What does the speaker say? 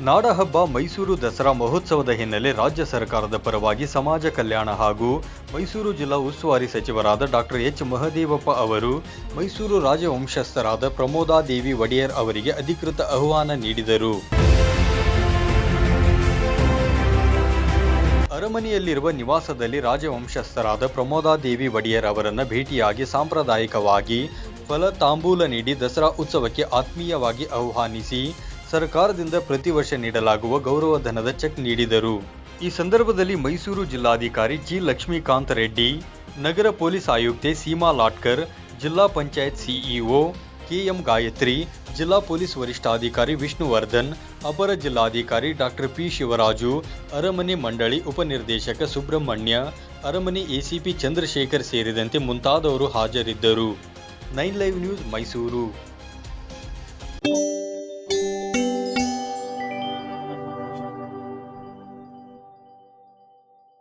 ನಾಡಹಬ್ಬ ಮೈಸೂರು ದಸರಾ ಮಹೋತ್ಸವದ ಹಿನ್ನೆಲೆ ರಾಜ್ಯ ಸರ್ಕಾರದ ಪರವಾಗಿ ಸಮಾಜ ಕಲ್ಯಾಣ ಹಾಗೂ ಮೈಸೂರು ಜಿಲ್ಲಾ ಉಸ್ತುವಾರಿ ಸಚಿವರಾದ ಡಾಕ್ಟರ್ ಎಚ್ ಮಹದೇವಪ್ಪ ಅವರು ಮೈಸೂರು ರಾಜವಂಶಸ್ಥರಾದ ಪ್ರಮೋದಾದೇವಿ ಒಡೆಯರ್ ಅವರಿಗೆ ಅಧಿಕೃತ ಆಹ್ವಾನ ನೀಡಿದರು. ಅರಮನೆಯಲ್ಲಿರುವ ನಿವಾಸದಲ್ಲಿ ರಾಜವಂಶಸ್ಥರಾದ ಪ್ರಮೋದಾದೇವಿ ಒಡೆಯರ್ ಅವರನ್ನು ಭೇಟಿಯಾಗಿ ಸಾಂಪ್ರದಾಯಿಕವಾಗಿ ಫಲ ತಾಂಬೂಲ ನೀಡಿ ದಸರಾ ಉತ್ಸವಕ್ಕೆ ಆತ್ಮೀಯವಾಗಿ ಆಹ್ವಾನಿಸಿ ಸರ್ಕಾರದಿಂದ ಪ್ರತಿ ವರ್ಷ ನೀಡಲಾಗುವ ಗೌರವಧನದ ಚೆಕ್ ನೀಡಿದರು. ಈ ಸಂದರ್ಭದಲ್ಲಿ ಮೈಸೂರು ಜಿಲ್ಲಾಧಿಕಾರಿ ಜಿ ಲಕ್ಷ್ಮೀಕಾಂತ್ ರೆಡ್ಡಿ, ನಗರ ಪೊಲೀಸ್ ಆಯುಕ್ತೆ ಸೀಮಾ ಲಾಟ್ಕರ್, ಜಿಲ್ಲಾ ಪಂಚಾಯತ್ ಸಿಇಒ ಕೆಎಂ ಗಾಯತ್ರಿ, ಜಿಲ್ಲಾ ಪೊಲೀಸ್ ವರಿಷ್ಠಾಧಿಕಾರಿ ವಿಷ್ಣುವರ್ಧನ್, ಅಪರ ಜಿಲ್ಲಾಧಿಕಾರಿ ಡಾಕ್ಟರ್ ಪಿ ಶಿವರಾಜು, ಅರಮನೆ ಮಂಡಳಿ ಉಪನಿರ್ದೇಶಕ ಸುಬ್ರಹ್ಮಣ್ಯ, ಅರಮನೆ ಎಸಿಪಿ ಚಂದ್ರಶೇಖರ್ ಸೇರಿದಂತೆ ಮುಂತಾದವರು ಹಾಜರಿದ್ದರು. Nine live news Mysuru.